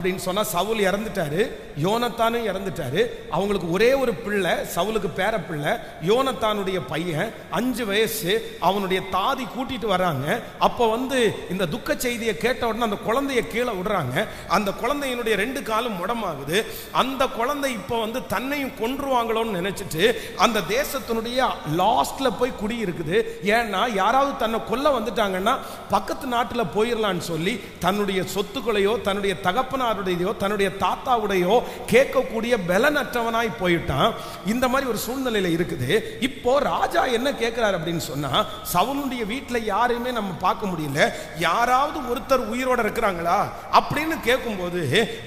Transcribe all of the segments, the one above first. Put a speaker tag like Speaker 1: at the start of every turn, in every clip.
Speaker 1: அப்படின்னு சொன்னால் சவுல் இறந்துட்டாரு யோனத்தானும் இறந்துட்டாரு. அவங்களுக்கு ஒரே ஒரு பிள்ளை சவுலுக்கு பேர பிள்ளை யோனத்தானுடைய பையன் அஞ்சு வயசு அவனுடைய தாதி கூட்டிட்டு வராங்க. அப்போ வந்து இந்த துக்க செய்தியை கேட்ட உடனே அந்த குழந்தைய கீழே விடுறாங்க. அந்த குழந்தையினுடைய ரெண்டு காலும் முடமாகுது. அந்த குழந்தை இப்போ வந்து தன்னையும் கொன்றுவாங்களோன்னு நினைச்சிட்டு அந்த தேசத்தினுடைய லாஸ்ட்ல போய் குடி இருக்குது ஏன்னா யாராவது தன்னை கொல்ல வந்துட்டாங்கன்னா பக்கத்து நாட்டில் போயிடலான்னு சொல்லி தன்னுடைய சொத்துக்களையோ தன்னுடைய தகப்பனாருடையோ தன்னுடைய தாத்தாவுடையோ கேட்கக்கூடிய பலனற்றவனாய் போயிட்டான். இந்த மாதிரி ஒரு சூழ்நிலையில் இருக்குது. இப்போ ராஜா என்ன கேட்கிறார் அப்படின்னு சொன்னா சவுனுடைய வீட்டில் யாரையுமே நம்ம பார்க்க முடியல. யாராவது ஒருத்தர் உயிரோட இருக்கிறாங்களா? அப்படின்னு கேட்கும்போது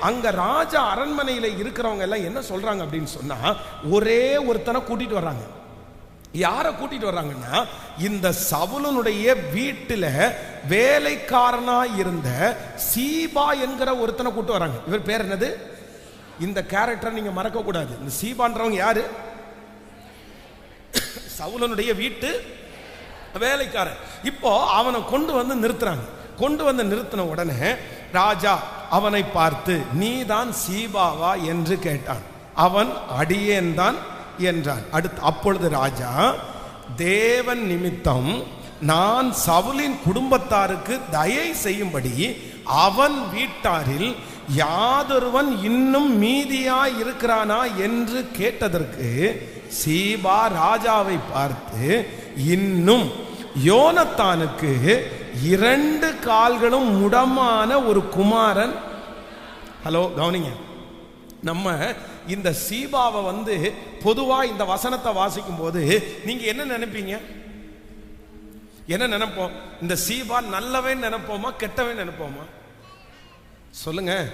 Speaker 1: அங்க ராஜா அரண்மனையில் இருக்கிறவங்க எல்லாம் என்ன சொல்றாங்க அப்படின்னு சொன்னா ஒரே ஒருத்தனை கூட்டிட்டு வர்றாங்க. யாரை கூட்டிட்டு வர்றாங்கன்னா இந்த சவுலனுடைய வீட்டில் வேலைக்காரனா இருந்த சீபா என்கிற ஒருத்தனை கூட்டு வராங்க இவர் பேர் என்னது? இந்த கேரக்டரை நீங்க மறக்க கூடாது இந்த சீபான்றவங்க யாரு? சவுலனுடைய வீட்டு வேலைக்காரன் இப்போ அவனை கொண்டு வந்து நிறுத்துறாங்க. கொண்டு வந்து நிறுத்தின உடனே ராஜா அவனை பார்த்து நீதான் சீபாவா? என்று கேட்டான். அவன் அடியேன் தான் என்றான். அடுத்து அப்பொழுது ராஜா தேவன் நிமித்தம் நான் சவுலின் குடும்பத்தாருக்கு தயை செய்யும்படி அவன் வீட்டாரில் யாதொருவன் இன்னும் மீதியாய் இருக்கிறானா என்று கேட்டதற்கு சீபா ராஜாவை பார்த்து இன்னும் யோனத்தானுக்கு இரண்டு கால்களும் முடமான ஒரு குமாரன். ஹலோ கவனிங்க. நம்ம இந்த சீபாவை வந்து பொதுவாக இந்த வசனத்தை வாசிக்கும் போது நீங்கள் என்ன நினைப்பீங்க? என்ன நினைப்போம்? இந்த சீபா நல்லவன் நினைப்போமா கெட்டவன் நினைப்போமா? சொல்லுங்க.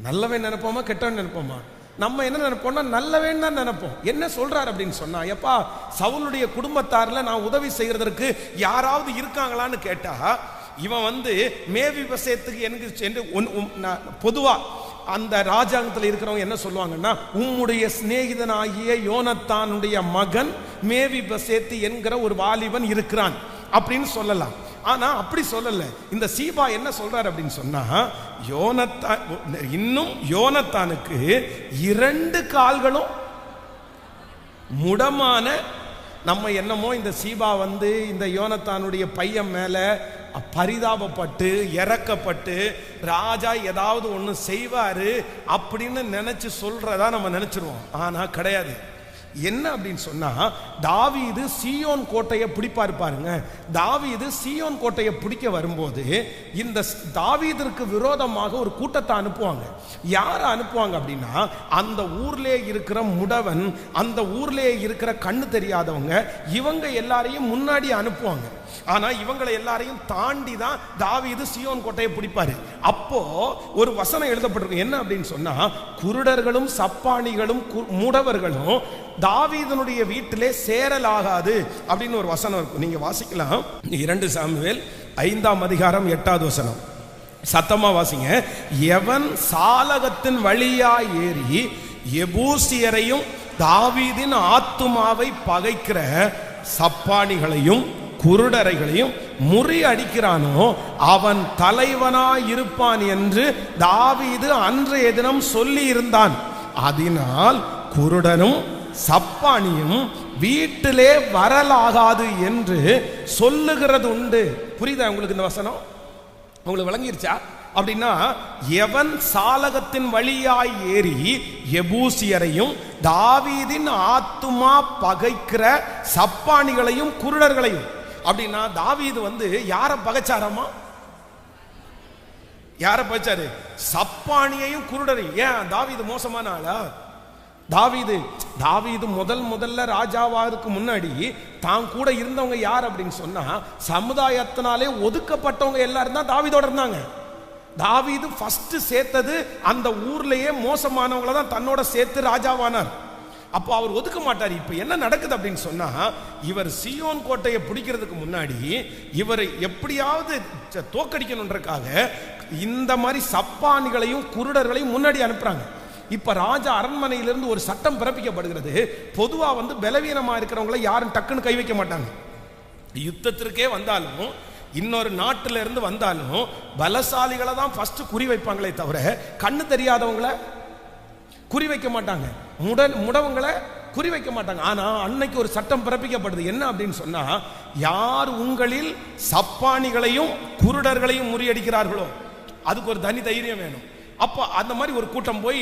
Speaker 1: நல்லவன் நினைப்போமா கெட்டவன் நினைப்போமா? நம்ம என்ன நினைப்போம்னா நல்லவன் தான் நினைப்போம். என்ன சொல்றாரு அப்படின்னு சொன்னா எப்பா சவுளுடைய குடும்பத்தாரில் நான் உதவி செய்யறதற்கு யாராவது இருக்காங்களான்னு கேட்டா இவன் வந்து மேவி விவசாயத்துக்கு எனக்கு சென்று அந்த ராஜாங்கத்தில் இருக்கிறவங்க என்ன சொல்லுவாங்கன்னா உம்முடைய சிநேகிதனாகிய யோனத்தானுடைய மகன் மேவி பசேத்து என்கிற ஒரு வாலிபன் இருக்கிறான். அப்படின்னு சொல்லலாம். ஆனா அப்படி சொல்லல. இந்த சீபா என்ன சொல்றாரு அப்படின்னு சொன்னா யோனத்தான் இன்னும் யோனத்தானுக்கு இரண்டு கால்களும் முடமான நம்ம என்னமோ இந்த சீபா வந்து இந்த யோனத்தானுடைய பையன் மேல பரிதாபப்பட்டு இறக்கப்பட்டு ராஜா ஏதாவது ஒன்று செய்வாரு அப்படின்னு நினைச்சு சொல்றதா நம்ம நினைச்சிருவோம். ஆனா கிடையாது. என்ன அப்படின்னு சொன்னா தாவீது சீயோன் கோட்டையை பிடிப்பாரு பாருங்க. தாவீது சீயோன் கோட்டையை பிடிக்க வரும்போது இந்த தாவீதிற்கு விரோதமாக ஒரு கூட்டத்தை அனுப்புவாங்க. யாரை அனுப்புவாங்க அப்படின்னா அந்த ஊர்லே இருக்கிற முடவன் அந்த ஊர்லே இருக்கிற கண்ணு தெரியாதவங்க இவங்க எல்லாரையும் முன்னாடி அனுப்புவாங்க. ஆனா இவங்களை எல்லாரையும் தாண்டி தான் தாவீது சியோன் கோட்டையை பிடிப்பாரு. அப்போ ஒரு வசனம் எழுதப்பட்டிருக்கு. என்ன அப்படின்னு சொன்னா குருடர்களும் சப்பானிகளும் கு- முடவர்களும் தாவீதனுடைய வீட்டிலே சேரலாகாது அப்படின்னு ஒரு வசனம் இருக்கும். நீங்க வாசிக்கலாம். இரண்டு சாமுவேல் ஐந்தாம் அதிகாரம் எட்டாவது வசனம். சத்தமா வாசிங்க. எவன் சாலகத்தின் வழியா ஏறி எபூசியரையும் தாவீதின் ஆத்துமாவை பகைக்கிற சப்பானிகளையும் குருடரைகளையும் முறி அடிக்கிறானோ அவன் தலைவனாய் இருப்பான் என்று தாவீது அன்றைய தினம் சொல்லி இருந்தான் அதனால் குருடனும் சப்பானியும் வீட்டிலே வரலாகாது என்று சொல்லுகிறது உண்டு புரியுதா உங்களுக்கு இந்த வசனம்? உங்களுக்கு விளங்கிருச்சா? அப்படின்னா எவன் சாலகத்தின் வழியாய் ஏறி எபூசியரையும் தாவீதின் ஆத்துமா பகைக்கிற சப்பானிகளையும் குருடர்களையும் அப்படின்னா தாவீது வந்து யாரை பகைச்சாராமா? யாரை பகைச்சாரு? சப்பானியையும் குருடரையும். ஏன்? தாவீது மோசமான ஆளா? தாவீது தாவீது முதல் முதல்ல ராஜாவாருக்கு முன்னாடி தான் கூட இருந்தவங்க யார் அப்படின்னு சொன்னா சமுதாயத்தினாலே ஒதுக்கப்பட்டவங்க எல்லாரும் தான் தாவீதோட இருந்தாங்க. தாவீது ஃபர்ஸ்ட் சேர்த்தது அந்த ஊர்லயே மோசமானவங்கள தான் தன்னோட சேர்த்து ராஜாவானார். அப்போ அவர் ஒதுக்க மாட்டார். இப்போ என்ன நடக்குது அப்படின்னு சொன்னால் இவர் சியோன் கோட்டையை பிடிக்கிறதுக்கு முன்னாடி இவரை எப்படியாவது ச- தோக்கடிக்கணுன்றக்காக இந்த மாதிரி சப்பானிகளையும் குருடர்களையும் முன்னாடி அனுப்புகிறாங்க இப்போ ராஜா அரண்மனையிலிருந்து ஒரு சட்டம் பிறப்பிக்கப்படுகிறது. பொதுவாக வந்து பலவீனமாக இருக்கிறவங்கள யாரும் டக்குன்னு கை வைக்க மாட்டாங்க. யுத்தத்திற்கே வந்தாலும் இன்னொரு நாட்டில இருந்து வந்தாலும் பலசாலிகளை தான் ஃபர்ஸ்ட் குறி வைப்பாங்களே தவிர கண்ணு தெரியாதவங்கள குறி வைக்க மாட்டாங்க. முடன் முடவங்களை குறி வைக்க மாட்டாங்க. ஆனால் அன்னைக்கு ஒரு சட்டம் பிறப்பிக்கப்படுது. என்ன அப்படின்னு சொன்னால் யார் உங்களில் சப்பானிகளையும் குருடர்களையும் முறியடிக்கிறார்களோ அதுக்கு ஒரு தனி தைரியம் வேணும். அப்போ அந்த மாதிரி ஒரு கூட்டம் போய்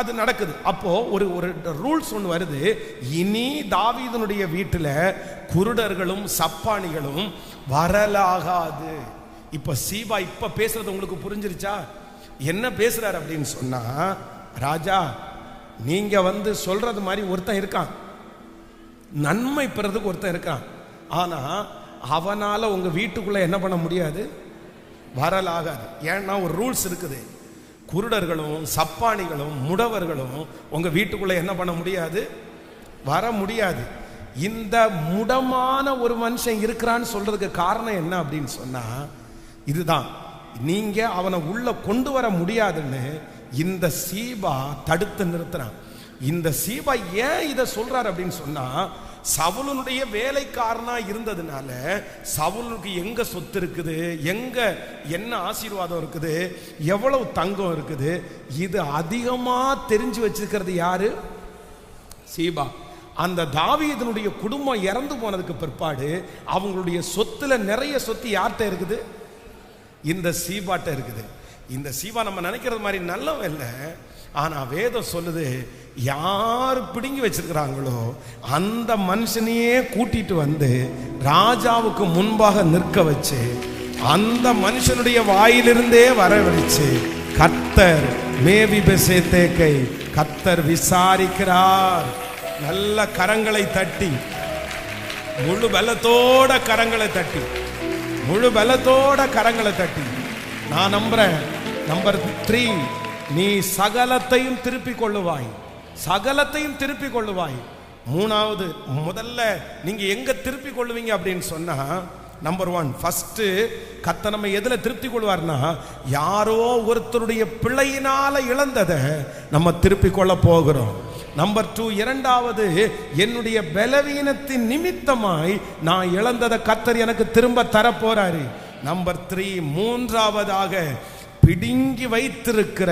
Speaker 1: அது நடக்குது. அப்போ ஒரு ஒரு ரூல்ஸ் ஒன்று வருது. இனி தாவீதனுடைய வீட்டில் குருடர்களும் சப்பானிகளும் வரலாகாது. இப்போ சீபா இப்போ பேசுறது உங்களுக்கு புரிஞ்சிருச்சா? என்ன பேசுறாரு அப்படின்னு சொன்னா ராஜா நீங்க வந்து சொல்றது மாதிரி ஒருத்தன் இருக்கான். நன்மை பெறதுக்கு ஒருத்தன் இருக்கான். ஆனா அவனால உங்க வீட்டுக்குள்ள என்ன பண்ண முடியாது? வரலாகாது. ஏன்னா ஒரு ரூல்ஸ் இருக்குது. குருடர்களும் சப்பானிகளும் முடவர்களும் உங்க வீட்டுக்குள்ள என்ன பண்ண முடியாது? வர முடியாது. இந்த முடமான ஒரு மனுஷன் இருக்கிறான்னு சொல்றதுக்கு காரணம் என்ன அப்படின்னு சொன்னா இதுதான். நீங்க அவனை உள்ள கொண்டு வர முடியாதுன்னு இந்த சீபா தடுத்து நிறுத்துறான். இந்த சீபா ஏன் இதை சொல்றாரு அப்படின்னு சொன்னா சவுலனுடைய வேலைக்காரனா இருந்ததுனால சவுலுக்கு எங்க சொத்து இருக்குது எங்க என்ன ஆசீர்வாதம் இருக்குது எவ்வளவு தங்கம் இருக்குது இது அதிகமா தெரிஞ்சு வச்சிருக்கிறது யாரு? சீபா. அந்த தாவீதனுடைய குடும்பம் இறந்து போனதுக்கு பிற்பாடு அவங்களுடைய சொத்துல நிறைய சொத்து யார்கிட்ட இருக்குது? இந்த சீபாட்ட இருக்குது. இந்த சீவா நம்ம நினைக்கிறது மாதிரி நல்லவன் இல்லை. ஆனால் வேதம் சொல்லுது யார் பிடுங்கி வச்சிருக்கிறாங்களோ அந்த மனுஷனையே கூட்டிட்டு வந்து ராஜாவுக்கு முன்பாக நிற்க வச்சு அந்த மனுஷனுடைய வாயிலிருந்தே வரவழைச்சு கத்தர் மேவி பெசேத்தேக்கை கத்தர் விசாரிக்கிறார். நல்ல கரங்களை தட்டி முழு பலத்தோட கரங்களை தட்டி முழு பலத்தோட கரங்களை தட்டி. நான் நம்புறேன் நம்பர் த்ரீ நீ சகலத்தையும் திருப்பிக் கொள்ளுவாய் சகலத்தையும் திருப்பிக் கொள்ளுவாய் மூணாவது முதல்ல நீங்க எங்க திருப்பிக் கொள்ளுவீங்க அப்படின்னு சொன்னா நம்பர் ஒன் ஃபஸ்ட்டு கத்த நம்ம எதில் திருப்தி கொள்வார்னா யாரோ ஒருத்தருடைய பிழையினால் இழந்ததை நம்ம திருப்பி கொள்ள போகிறோம். நம்பர் டூ இரண்டாவது என்னுடைய பலவீனத்தின் நிமித்தமாய் நான் இழந்ததை கத்தர் எனக்கு திரும்ப தரப்போறாரு நம்பர் த்ரீ மூன்றாவதாக பிடுங்கி வைத்திருக்கிற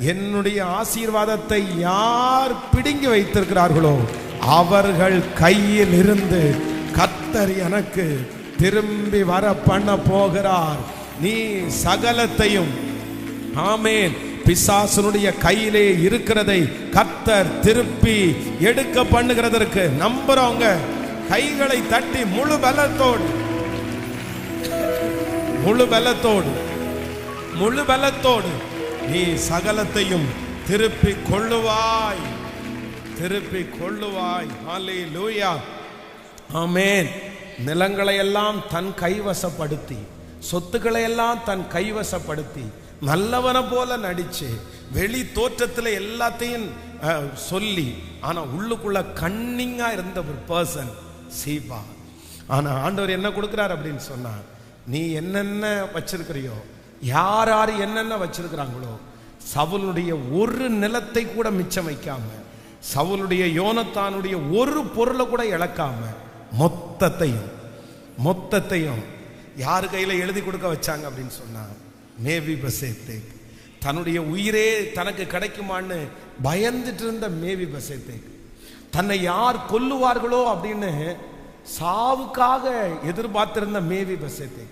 Speaker 1: என்னுடைய ஆசீர்வாதத்தை யார் பிடுங்கி வைத்திருக்கிறார்களோ அவர்கள் கையில் இருந்து கத்தர் எனக்கு திரும்பி வர பண்ண போகிறார். நீ சகலத்தையும் ஆமேன் பிசாசனுடைய கையிலே இருக்கிறதை கத்தர் திருப்பி எடுக்க பண்ணுகிறதற்கு நம்புறவங்க கைகளை தட்டி முழு பலத்தோடு முழு பலத்தோடு முழு பலத்தோடு நீ சகலத்தையும் திருப்பி கொள்ளுவாய். திருப்பி கொள்ளுவாய். ஹாலே லூயா ஆமேன் நிலங்களை எல்லாம் தன் கைவசப்படுத்தி சொத்துக்களை எல்லாம் தன் கைவசப்படுத்தி நல்லவனை போல நடிச்சு வெளி தோற்றத்தில் எல்லாத்தையும் சொல்லி ஆனால் உள்ளுக்குள்ள கண்ணிங்கா இருந்த ஒரு பர்சன் சீபா. ஆனால் ஆண்டவர் என்ன கொடுக்குறார் அப்படின்னு சொன்னா நீ என்னென்ன வச்சிருக்கிறியோ யார் யார் என்னென்ன வச்சிருக்கிறாங்களோ சவுலுடைய ஒரு நிலத்தை கூட மிச்சம் வைக்காம சவுலுடைய யோனத்தானுடைய ஒரு பொருளை கூட இழக்காம மொத்தத்தையும் மொத்தத்தையும் யார் கையில் எழுதி கொடுக்க வச்சாங்க அப்படின்னு சொன்னா மேவி பசேத்தே தன்னுடைய உயிரே தனக்கு கிடைக்குமான்னு பயந்துட்டு இருந்த மேவி பசேத்தே தன்னை யார் கொல்லுவார்களோ அப்படின்னு சாவுக்காக எதிர்பார்த்திருந்த மேவி பசேத்தே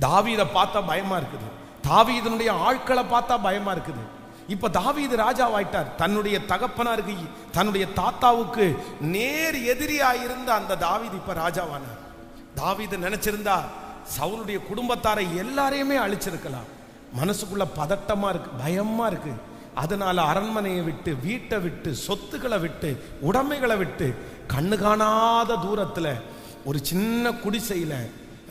Speaker 1: தாவீதை பார்த்தா பயமா இருக்குது. தாவீதனுடைய ஆட்களை பார்த்தா பயமா இருக்குது. இப்ப தாவீது ராஜாவாயிட்டார். தன்னுடைய தகப்பனாருக்கு தன்னுடைய தாத்தாவுக்கு நேர் எதிரியா இருந்த அந்த தாவீது இப்ப ராஜாவானார். தாவீது நினைச்சிருந்தா சவுனுடைய குடும்பத்தாரை எல்லாரையுமே அழிச்சிருக்கலாம். மனசுக்குள்ள பதட்டமா இருக்கு பயமா இருக்கு. அதனால அரண்மனையை விட்டு வீட்டை விட்டு சொத்துக்களை விட்டு உடைமைகளை விட்டு கண்ணு காணாத தூரத்துல ஒரு சின்ன குடிசையில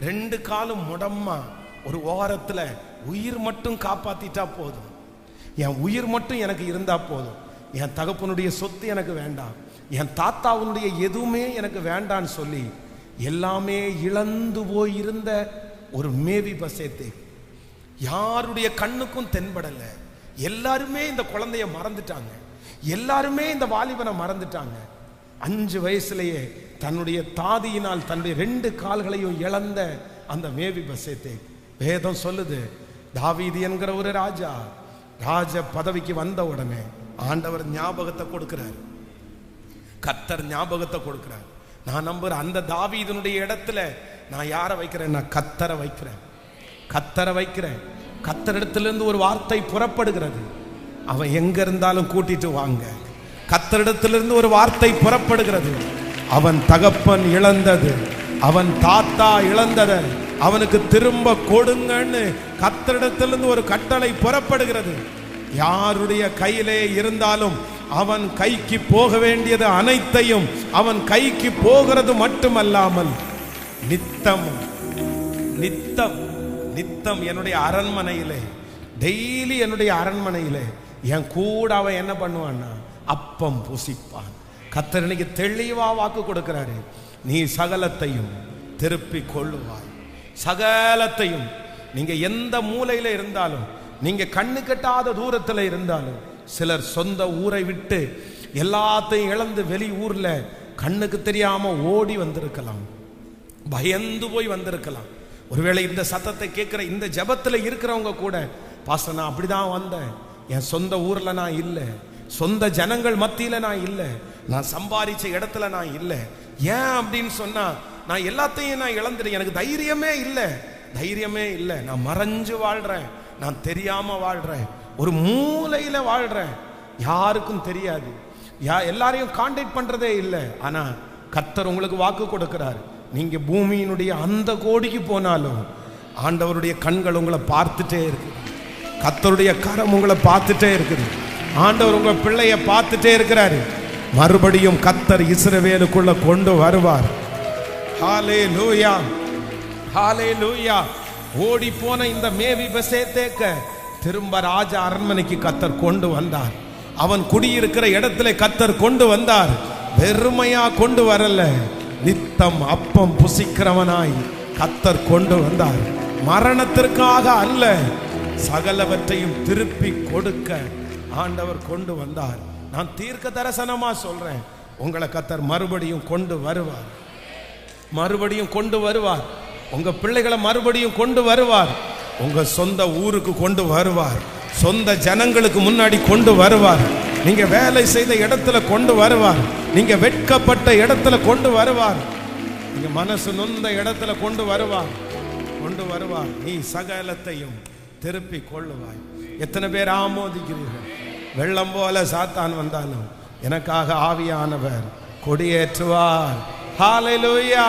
Speaker 1: ரெண்டு காலும் முடம்மா. ஒரு ஓரத்தில் உயிர் மட்டும் காப்பாத்திட்டா போதும். என் உயிர் மட்டும் எனக்கு இருந்தா போதும். என் தகப்பனுடைய சொத்து எனக்கு வேண்டாம். என் தாத்தாவுடைய எதுவுமே எனக்கு வேண்டான்னு சொல்லி எல்லாமே இழந்து போயிருந்த ஒரு மேவி பசேத்தே யாருடைய கண்ணுக்கும் தென்படலை. எல்லாருமே இந்த குழந்தைய மறந்துட்டாங்க. எல்லாருமே இந்த வாலிபனை மறந்துட்டாங்க. அஞ்சு வயசுலயே தன்னுடைய தாதியினால் தன்னுடைய ரெண்டு கால்களையும் இழந்த அந்த மேவி பசேத்தை. வேதம் சொல்லுது தாவீதி என்கிற ஒரு ராஜா ராஜ பதவிக்கு வந்த உடனே ஆண்டவர் ஞாபகத்தை கொடுக்கிறார். கத்தர் ஞாபகத்தை கொடுக்கிறார். நான் நம்புறேன் அந்த தாவீதனுடைய இடத்துல நான் யாரை வைக்கிறேன் நான் கத்தரை வைக்கிறேன். கத்தரை வைக்கிறேன். கத்தரிடத்திலிருந்து ஒரு வார்த்தை புறப்படுகிறது. அவன் எங்க இருந்தாலும் கூட்டிட்டு வாங்க. கத்தரிடத்திலிருந்து ஒரு வார்த்தை புறப்படுகிறது. அவன் தகப்பன் இழந்தது. அவன் தாத்தா இழந்ததை. அவனுக்கு திரும்ப கொடுங்கன்னு கத்தரிடத்திலிருந்து ஒரு கட்டளை புறப்படுகிறது. யாருடைய கையிலே இருந்தாலும் அவன் கைக்கு போக வேண்டியது அனைத்தையும் அவன் கைக்கு போகிறது மட்டுமல்லாமல் நித்தம் நித்தம் நித்தம் என்னுடைய அரண்மனையிலே டெய்லி என்னுடைய அரண்மனையிலே என் கூட அவன் என்ன பண்ணுவான்னா அப்பம் புசிப்பான். கத்தர் தெளிவா வாக்கு கொடுக்கிறாரு. நீ சகலத்தையும் திருப்பி கொள்ளுவாய். சகலத்தையும். நீங்க எந்த மூலையில இருந்தாலும் நீங்க கண்ணு கட்டாத தூரத்துல இருந்தாலும் சிலர் சொந்த ஊரை விட்டு எல்லாத்தையும் இழந்து வெளி ஊர்ல கண்ணுக்கு தெரியாம ஓடி வந்திருக்கலாம். பயந்து போய் வந்திருக்கலாம். ஒருவேளை இந்த சத்தத்தை கேட்குற இந்த ஜெபத்துல இருக்கிறவங்க கூட பாச நான் அப்படிதான் வந்தேன். என் சொந்த ஊர்ல நான் இல்லை. சொந்த ஜனங்கள் மத்தியில நான் இல்லை. நான் சம்பாதிச்ச இடத்துல நான் இல்லை. ஏன் அப்படின்னு சொன்னா நான் எல்லாத்தையும் நான் இழந்துட்டேன். எனக்கு தைரியமே இல்லை. தைரியமே இல்லை. நான் மறைஞ்சு வாழ்றேன். நான் தெரியாம வாழ்றேன். ஒரு மூலையில வாழ்றேன். யாருக்கும் தெரியாது. யா எல்லாரையும் காண்டாக்ட் பண்றதே இல்லை. ஆனா கத்தர் உங்களுக்கு வாக்கு கொடுக்கிறார். நீங்க பூமியினுடைய அந்த கோடிக்கு போனாலும் ஆண்டவருடைய கண்கள் உங்களை பார்த்துட்டே இருக்கு கத்தருடைய கரம் உங்களை பார்த்துட்டே இருக்குது. ஆண்டவர் உங்க பிள்ளைய பார்த்துட்டே இருக்கிறாரு. மறுபடியும் கத்தர் இஸ்ரவேலுக்குள்ள கொண்டு வருவார். ஹாலே லூயா ஹாலே லூயா ஓடி போன இந்த மேவி பசேத்தேக்க திரும்ப ராஜ அரண்மனைக்கு கத்தர் கொண்டு வந்தார். அவன் குடியிருக்கிற இடத்துல கத்தர் கொண்டு வந்தார். வெறுமையா கொண்டு வரல. நித்தம் அப்பம் புசிக்கிறவனாய் கத்தர் கொண்டு வந்தார். மரணத்திற்காக அல்ல சகலவற்றையும் திருப்பி கொடுக்க ஆண்டவர் கொண்டு வந்தார். நான் தீர்க்க தரிசனமா சொல்றேன். உங்களை கத்தர் மறுபடியும் கொண்டு வருவார். மறுபடியும் கொண்டு வருவார். உங்க பிள்ளைகளை மறுபடியும் கொண்டு வருவார். உங்க சொந்த ஊருக்கு கொண்டு வருவார். சொந்த ஜனங்களுக்கு முன்னாடி கொண்டு வருவார். நீங்க வேலை செய்த இடத்துல கொண்டு வருவார். நீங்க வெட்கப்பட்ட இடத்துல கொண்டு வருவார். நீங்க மனசு நொந்த இடத்துல கொண்டு வருவார். கொண்டு வருவார். நீ சகலத்தையும் திருப்பி கொள்ளுவாய். எத்தனை பேர் ஆமோதிக்கிறீர்கள்? வெள்ளம் போல சாத்தான் வந்தாலும் எனக்காக ஆவியானவர் கொடியேற்றுவார். ஹalleluya